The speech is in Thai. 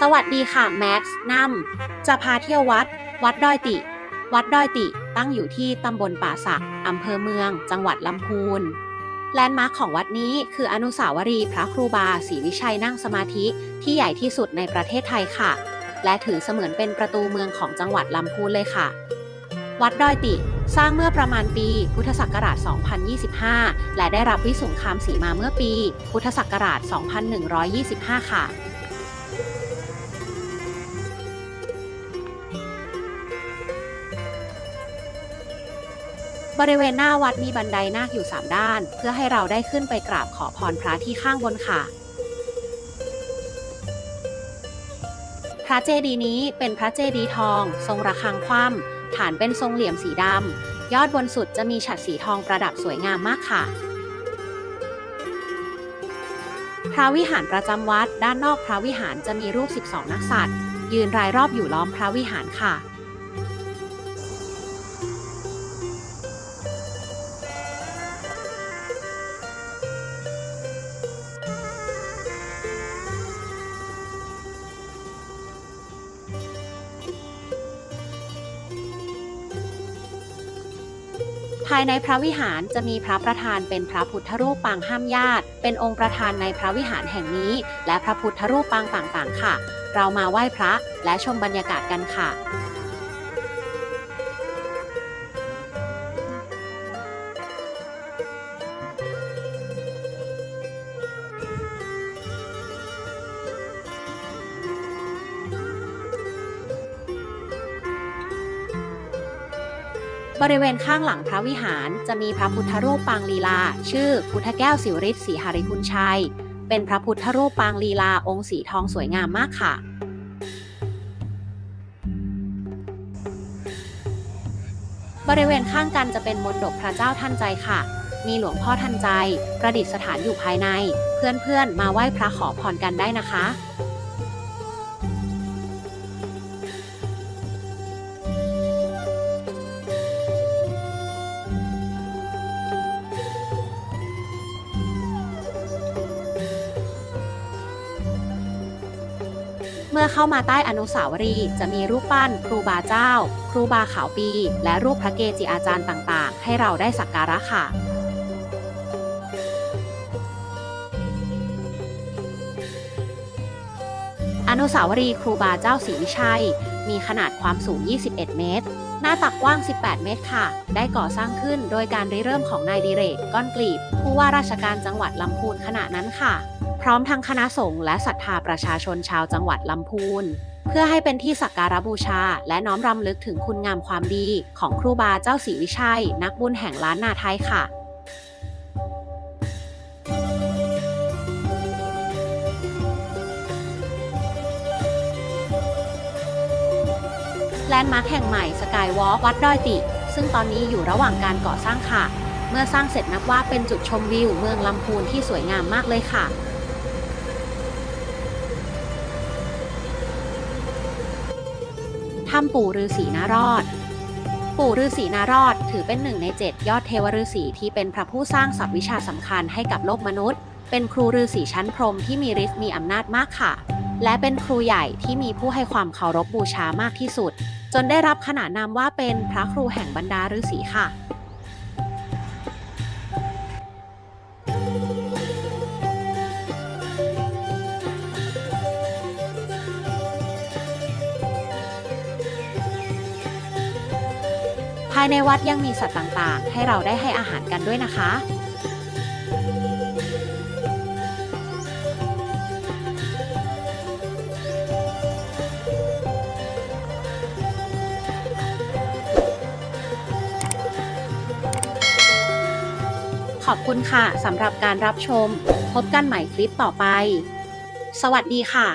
สวัสดีค่ะแม็กซ์นัมจะพาเที่ยววัด วัดดอยติ วัดดอยติ ตั้งอยู่ที่ตำบลป่าสักอำเภอเมือง จังหวัดลำพูน แลนด์มาร์คของวัดนี้คืออนุสาวรีย์พระครูบาศรีวิชัยนั่งสมาธิที่ใหญ่ที่สุดในประเทศไทยค่ะ และถือเสมือนเป็นประตูเมืองของจังหวัดลำพูนเลยค่ะ วัดดอยติสร้างเมื่อประมาณปีพุทธศักราช 2025 และได้รับวิสุงคามสีมาเมื่อปี พุทธศักราช 2125 ค่ะ บริเวณหน้าวัดมีบันไดนาคอยู่ 3 ด้าน เพื่อให้เราได้ขึ้นไปกราบขอพรพระที่ข้างบนค่ะ พระเจดีย์นี้เป็นพระเจดีย์ทอง ทรงระฆังคว่ำฐานเป็นทรงเหลี่ยมสีดำ ยอดบนสุดจะมีฉัตรสีทองประดับสวยงามมากค่ะ พระวิหารประจำวัดด้านนอกพระวิหารจะมีรูป 12 นักสัตว์ยืนรายรอบอยู่ล้อมพระวิหารค่ะ ภายในพระวิหารจะมีพระประธานเป็นพระพุทธรูปปางห้ามญาติ เป็นองค์ประธานในพระวิหารแห่งนี้ และพระพุทธรูปปางต่างๆ ค่ะ เรามาไหว้พระและชมบรรยากาศกันค่ะ บริเวณข้างหลังพระวิหารจะมีพระพุทธรูปปางลีลา ชื่อพุทธแก้วสิวริศสีหริคุณชัย เป็นพระพุทธรูปปางลีลาองค์สีทองสวยงามมากค่ะ บริเวณข้างกันจะเป็นมณฑปพระเจ้าทันใจค่ะ มีหลวงพ่อทันใจ ประดิษฐานอยู่ภายใน เพื่อนๆมาไหว้พระขอพรกันได้นะคะ เมื่อเข้ามาใต้อนุสาวรีย์จะมีรูปปั้น ครูบาเจ้า ครูบาขาวปี และรูปพระเกจิอาจารย์ต่างๆ ให้เราได้สักการะค่ะอนุสาวรีย์ครูบาเจ้าศรีวิชัย มีขนาดความสูง 21 เมตร หน้าตักกว้าง 18 เมตรค่ะ ได้ก่อสร้างขึ้นโดยการริเริ่มของนายดิเรก ก้อนกลีบ ผู้ว่าราชการจังหวัดลำพูนขณะนั้นค่ะ พร้อมทั้งคณะสงฆ์และศรัทธาประชาชนชาวจังหวัดลำพูน เพื่อให้เป็นที่สักการะบูชา และน้อมรำลึกถึงคุณงามความดีของครูบาเจ้าศรีวิชัย นักบุญแห่งล้านนาไทยค่ะแลนด์มาร์คแห่งใหม่สกายวอล์กวัดดอยติ ซึ่งตอนนี้อยู่ระหว่างการก่อสร้างค่ะ เมื่อสร้างเสร็จนับว่าเป็นจุดชมวิวเมืองลำพูนที่สวยงามมากเลยค่ะ ถ้ำปู่ฤาษีนารอด ปู่ฤาษีนารอดถือเป็นหนึ่งในเจ็ดยอดเทวฤาษีที่เป็นพระผู้สร้างสรรพวิชาสำคัญให้กับโลกมนุษย์ เป็นครูฤาษีชั้นพรหมที่มีฤทธิ์มีอำนาจมากค่ะ และเป็นครูใหญ่ที่มีผู้ให้ความเคารพบูชามากที่สุด จนได้รับขนานนามว่าเป็นพระครูแห่งบรรดาฤาษีค่ะ ภายในวัดยังมีสัตว์ต่างๆ ให้เราได้ให้อาหารกันด้วยนะคะ ขอบคุณค่ะสำหรับการรับชม พบกันใหม่คลิปต่อไป สวัสดีค่ะ